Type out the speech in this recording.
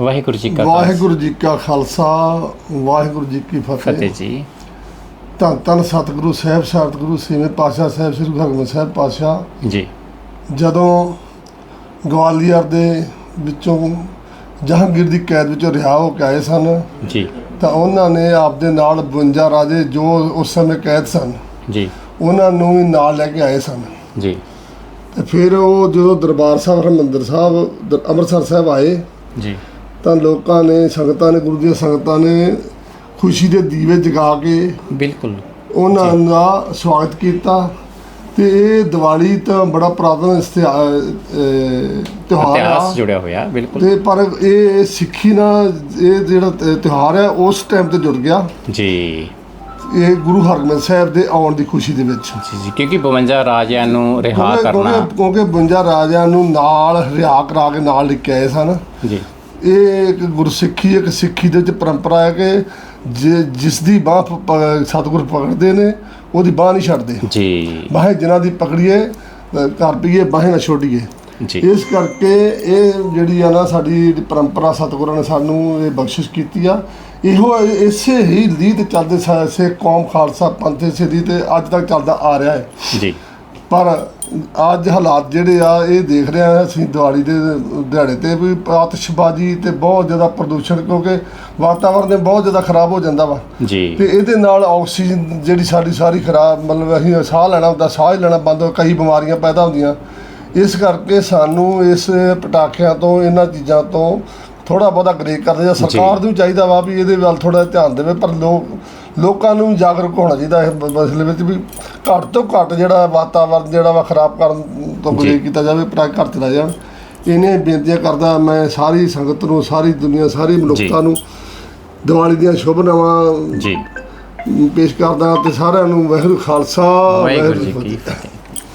ਵਾਹਿਗੁਰੂ ਜੀ ਕਾ ਵਾਹਿਗੁਰੂ ਜੀ ਕਾ ਖਾਲਸਾ ਵਾਹਿਗੁਰੂ ਜੀ ਕੀ ਫਤਿਹ। ਫਤਿਹ ਜੀ। ਧੰਨ ਧੰਨ ਸਤਿਗੁਰੂ ਸਾਹਿਬ ਸਤਿਗੁਰੂ ਛੇਵੇਂ ਪਾਤਸ਼ਾਹ ਸਾਹਿਬ ਸ੍ਰੀ ਗੁਰੂ ਹਰਗੋਬਿੰਦ ਸਾਹਿਬ ਪਾਤਸ਼ਾਹ। ਜੀ। ਜਦੋਂ ਗਵਾਲੀਅਰ ਦੇ ਵਿੱਚੋਂ ਜਹਾਂਗੀਰ ਦੀ ਕੈਦ ਵਿੱਚੋਂ ਰਿਹਾ ਹੋ ਕੇ ਆਏ ਸਨ? ਜੀ। ਤਾਂ ਉਹਨਾਂ ਨੇ ਆਪਦੇ ਨਾਲ 52 ਰਾਜੇ ਜੋ ਉਸ ਸਮੇਂ ਕੈਦ ਸਨ ਜੀ। ਉਹਨਾਂ ਨੂੰ ਵੀ ਨਾਲ ਲੈ ਕੇ ਆਏ ਸਨ। ਜੀ। ਤੇ ਫਿਰ ਉਹ ਜਦੋਂ ਦਰਬਾਰ ਸਾਹਿਬ ਹਰਿਮੰਦਰ ਸਾਹਿਬ ਦ- ਅੰਮ੍ਰਿਤਸਰ ਸਾਹਿਬ ਆਏ ਜੀ। ਤਾਂ ਲੋਕਾਂ ਨੇ ਸੰਗਤਾਂ ਨੇ ਗੁਰੂ ਦੀਆਂ ਸੰਗਤਾਂ ਨੇ ਖੁਸ਼ੀ ਦੇ ਦੀਵੇ ਜਗਾ ਕੇ ਬਿਲਕੁਲ। ਉਹਨਾਂ ਦਾ ਸਵਾਗਤ ਕੀਤਾ ਤੇ ਇਹ ਦੀਵਾਲੀ ਤਾਂ ਬੜਾ ਪੁਰਾਤਨ ਤਿਉਹਾਰ ਆ। ਜੁੜਿਆ ਹੋਇਆ ਬਿਲਕੁਲ। ਤੇ ਪਰ ਇਹ ਸਿੱਖੀ ਨਾਲ ਇਹ ਜਿਹੜਾ ਤਿਉਹਾਰ ਹੈ ਉਸ ਟਾਈਮ ਤੇ ਜੁੜ ਗਿਆ। ਜੀ। ਇਹ ਗੁਰੂ ਹਰਗੋਬਿੰਦ ਸਾਹਿਬ ਦੇ ਆਉਣ ਦੀ ਖੁਸ਼ੀ ਦੇ ਵਿੱਚ। ਜੀ ਜੀ ਕਿਉਂਕਿ 52 ਰਾਜਿਆਂ ਨੂੰ ਰਿਹਾ ਕਰਨਾ। ਕਿਉਂਕਿ ਕਿਉਂਕਿ 52 ਰਾਜਿਆਂ ਨੂੰ ਨਾਲ ਰਿਆ ਕਰਾ ਕੇ ਨਾਲ ਲੈ ਕੇ ਆਏ ਸਨ। ਜੀ। ਇਹ ਇੱਕ ਗੁਰਸਿੱਖੀ ਇੱਕ ਸਿੱਖੀ ਦੇ ਵਿੱਚ ਪਰੰਪਰਾ ਹੈ ਕਿ ਜੇ ਜਿਸ ਦੀ ਬਾਹ ਸਤਿਗੁਰ ਪਕੜਦੇ ਨੇ ਉਹਦੀ ਬਾਹ ਨਹੀਂ ਛੱਡਦੇ। ਜੀ। ਬਾਹੇ ਜਿਨ੍ਹਾਂ ਦੀ ਪਕੜੀਏ ਘਰ ਪਈਏ ਬਾਹੇ ਨਾ ਛੋਡੀਏ ਜੀ। ਇਸ ਕਰਕੇ ਇਹ ਜਿਹੜੀ ਆ ਨਾ ਸਾਡੀ ਪਰੰਪਰਾ ਸਤਿਗੁਰਾਂ ਨੇ ਸਾਨੂੰ ਇਹ ਬਖਸ਼ਿਸ਼ ਕੀਤੀ ਆ। ਇਹੋ ਇਸੇ ਹੀ ਰੀਤ ਚੱਲਦੇ ਸੇ ਕੌਮ ਖਾਲਸਾ ਪੰਥ ਇਸੇ ਰੀਤ ਅੱਜ ਤੱਕ ਚੱਲਦਾ ਆ ਰਿਹਾ ਹੈ। ਜੀ। ਪਰ ਅੱਜ ਹਾਲਾਤ ਜਿਹੜੇ ਆ ਇਹ ਦੇਖ ਰਹੇ ਅਸੀਂ ਦੀਵਾਲੀ ਦੇ ਦਿਹਾੜੇ ਤੇ ਵੀ ਆਤਿਸ਼ਬਾਜ਼ੀ ਤੇ ਬਹੁਤ ਜ਼ਿਆਦਾ ਪ੍ਰਦੂਸ਼ਣ ਕਿਉਂਕਿ ਵਾਤਾਵਰਨ ਦੇ ਬਹੁਤ ਜ਼ਿਆਦਾ ਖਰਾਬ ਹੋ ਜਾਂਦਾ ਵਾ। ਜੀ। ਤੇ ਇਹਦੇ ਨਾਲ ਆਕਸੀਜਨ ਜਿਹੜੀ ਸਾਡੀ ਸਾਰੀ ਖਰਾਬ ਮਤਲਬ ਅਸੀਂ ਸਾਹ ਲੈਣਾ ਹੁੰਦਾ ਸਾਹ ਹੀ ਲੈਣਾ ਬੰਦ ਹੋ ਕਈ ਬਿਮਾਰੀਆਂ ਪੈਦਾ ਹੁੰਦੀਆਂ। ਇਸ ਕਰਕੇ ਸਾਨੂੰ ਇਸ ਪਟਾਖਿਆਂ ਤੋਂ ਇਹਨਾਂ ਚੀਜ਼ਾਂ ਤੋਂ ਥੋੜਾ ਬਹੁਤਾ ਗਰੇਕ ਕਰਦੇ ਜਾਂ ਸਰਕਾਰ ਨੂੰ ਚਾਹੀਦਾ ਵਾ ਵੀ ਇਹਦੇ ਵੱਲ ਥੋੜਾ ਧਿਆਨ ਦੇਵੇ ਪਰ ਲੋਕ ਲੋਕਾਂ ਨੂੰ ਜਾਗਰੂਕ ਹੋਣਾ ਚਾਹੀਦਾ ਇਸ ਬ- ਮਸਲੇ ਵਿੱਚ ਵੀ ਘੱਟ ਤੋਂ ਘੱਟ ਜਿਹੜਾ ਵਾਤਾਵਰਨ ਜਿਹੜਾ ਵਾ ਖਰਾਬ ਕਰਨ ਤੋਂ ਜੀ। ਗੁਰੇਜ਼ ਕੀਤਾ ਜਾਵੇ ਪਟਾਖੇ ਘੱਟ ਚਲਾ ਜਾਣ ਇਹਨੇ ਬੇਨਤੀਆਂ ਕਰਦਾ ਮੈਂ ਸਾਰੀ ਸੰਗਤ ਨੂੰ ਸਾਰੀ ਦੁਨੀਆ ਸਾਰੀ ਮਨੁੱਖਤਾ ਨੂੰ ਦੀਵਾਲੀ ਦੀਆਂ ਸ਼ੁਭਨਾਵਾਂ ਜੀ ਪੇਸ਼ ਕਰਦਾ ਤੇ ਸਾਰਿਆਂ ਨੂੰ ਵਾਹਿਗੁਰੂ ਖਾਲਸਾ ਵਾਹਿਗੁਰੂ ਜੀ। ਕੀ ਫਤਿਹ